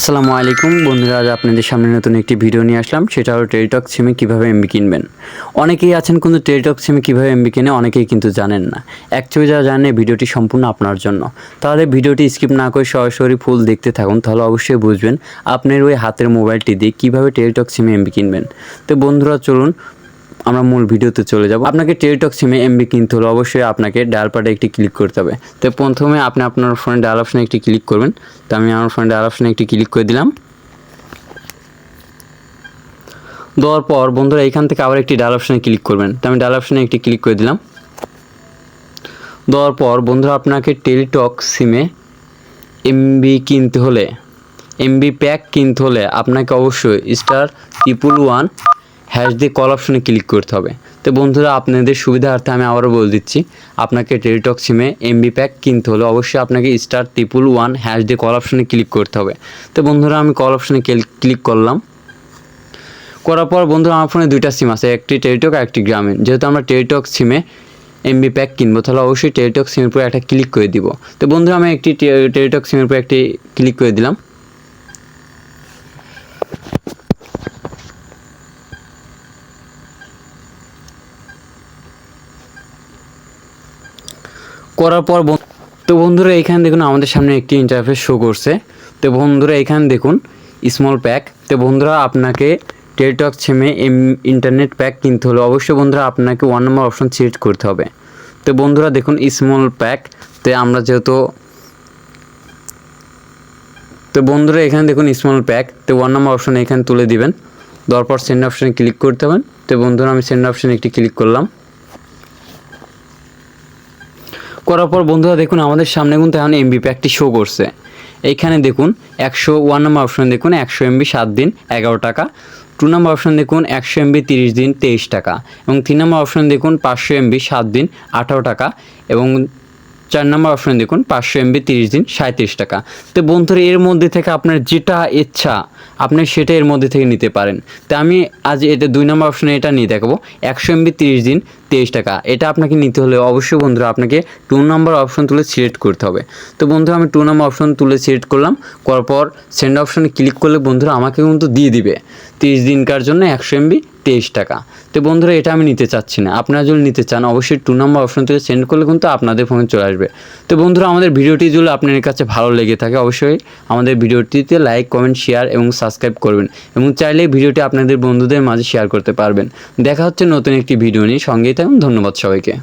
আসসালামু আলাইকুম। বন্ধুরা, আজ আপনাদের সামনে নতুন একটি ভিডিও নিয়ে আসলাম। সেটা হলো টেলিটক সিমে কীভাবে এমবি কিনবেন। অনেকেই আছেন কিন্তু টেলিটক সিমে কীভাবে এমবি কিনে, অনেকেই কিন্তু জানেন না। অ্যাকচুয়ালি যারা এই ভিডিওটি সম্পূর্ণ আপনার জন্য। তাহলে ভিডিওটি স্কিপ না করে সরাসরি ফুল দেখতে থাকুন, তাহলে অবশ্যই বুঝবেন আপনার ওই হাতের মোবাইলটি দিয়ে কীভাবে টেলিটক সিমে এমবি কিনবেন। তো বন্ধুরা, চলুন আমরা মূল ভিডিওতে চলে যাব। আপনাকে টেলিটক সিমে এমবি কিনতে হলে অবশ্যই আপনাকে ডায়াল প্যাডে একটি ক্লিক করতে হবে। তো প্রথমে আপনি আপনার ফোনে ডায়াল অপশনে একটি ক্লিক করবেন। তো আমি আমার ফোনে ডায়াল অপশনে একটি ক্লিক করে দিলাম। দেওয়ার পর বন্ধুরা এখান থেকে আবার একটি ডায়াল অপশনে ক্লিক করবেন। তো আমি ডায়াল অপশনে একটি ক্লিক করে দিলাম। দেওয়ার পর বন্ধুরা আপনাকে টেলিটক সিমে এমবি কিনতে হলে এমবি প্যাক কিনতে হলে আপনাকে অবশ্যই স্টার ট্রিপল ওয়ান হ্যাশ দিয়ে কল অপশনে ক্লিক করতে হবে। তো বন্ধুরা, আপনাদের সুবিধার্থে আমি আবারও বলে দিচ্ছি, আপনাকে টেলিটক সিমে এমবি প্যাক কিনতে হলে অবশ্যই আপনাকে স্টার ট্রিপল ওয়ান হ্যাশ দিয়ে কল অপশনে ক্লিক করতে হবে। তো বন্ধুরা, আমি কল অপশনে ক্লিক করলাম। করার পর বন্ধুরা, আমার ফোনে দুইটা সিম আছে, একটি টেলিটক একটি গ্রামীণ যেহেতু আমরা টেলিটক সিমে এমবি প্যাক কিনবো, তাহলে অবশ্যই টেলিটক সিমের উপর একটা ক্লিক করে দিব। তো বন্ধুরা, আমি একটি টেলিটক সিমের উপর একটি ক্লিক করে দিলাম। করার পর তো বন্ধুরা, এখানে দেখুন আমাদের সামনে একটি ইন্টারফেস শো করছে। তো বন্ধুরা, এখানে দেখুন স্মল প্যাক তো বন্ধুরা, আপনাকে টেলিটক ছেমে এম ইন্টারনেট প্যাক কিনতে হলে অবশ্যই বন্ধুরা আপনাকে ওয়ান নম্বর অপশন সিলেক্ট করতে হবে। তো বন্ধুরা, দেখুন স্মল প্যাক তো আমরা যেহেতু তো বন্ধুরা, এখানে দেখুন স্মল প্যাক তো ওয়ান নম্বর অপশন এখানে তুলে দিবেন। দেওয়ার পর সেন্ড অপশনে ক্লিক করতে হবে। তো বন্ধুরা, আমি সেন্ড অপশানে একটি ক্লিক করলাম। করার পর বন্ধুরা দেখুন, আমাদের সামনে কিন্তু এখন এমবি প্যাকটি শো করছে। এইখানে দেখুন, একশো ওয়ান নম্বর অপশন দেখুন, একশো এমবি সাত দিন, এগারো টাকা। টু নম্বর অপশন দেখুন, একশো এমবি তিরিশ দিন, তেইশ টাকা। এবং তিন নম্বর অপশন দেখুন, পাঁচশো এমবি সাত দিন, আঠারো টাকা। এবং চার নম্বর অপশন দেখুন, পাঁচশো এমবি তিরিশ দিন সাঁত্রিশ টাকা। তো বন্ধুরা, এর মধ্যে থেকে আপনার যেটা ইচ্ছা, আপনি সেটা এর মধ্যে থেকে নিতে পারেন। তো আমি আজ এটা দুই নম্বর অপশনে এটা নিয়ে দেখাবো। একশো এমবি তিরিশ দিন, তেইশ টাকা। এটা আপনাকে নিতে হলে অবশ্যই বন্ধুরা, আপনাকে টু নম্বর অপশন তুলে সিলেক্ট করতে হবে। তো বন্ধুরা, আমি টু নম্বর অপশন তুলে সিলেক্ট করলাম, করার পর সেন্ড অপশনে ক্লিক করলে বন্ধুরা আমাকে কিন্তু দিয়ে দিবে। তিরিশ দিনকার জন্য একশো এমবি তেইশ টাকা। তো বন্ধুরা, এটা আমি নিতে চাচ্ছি না। আপনারা যদি নিতে চান, অবশ্যই টু নম্বর অপশন থেকে সেন্ড করলে কিন্তু আপনাদের ফোনে চলে আসবে। তো বন্ধুরা, আমাদের ভিডিওটি যদি আপনাদের কাছে ভালো লেগে থাকে, অবশ্যই আমাদের ভিডিওটিতে লাইক কমেন্ট শেয়ার এবং সাবস্ক্রাইব করবেন এবং চাইলে ভিডিওটি আপনাদের বন্ধুদের মাঝে শেয়ার করতে পারবেন। দেখা হচ্ছে নতুন একটি ভিডিও নিয়ে। সঙ্গেই থাকুন। ধন্যবাদ সবাইকে।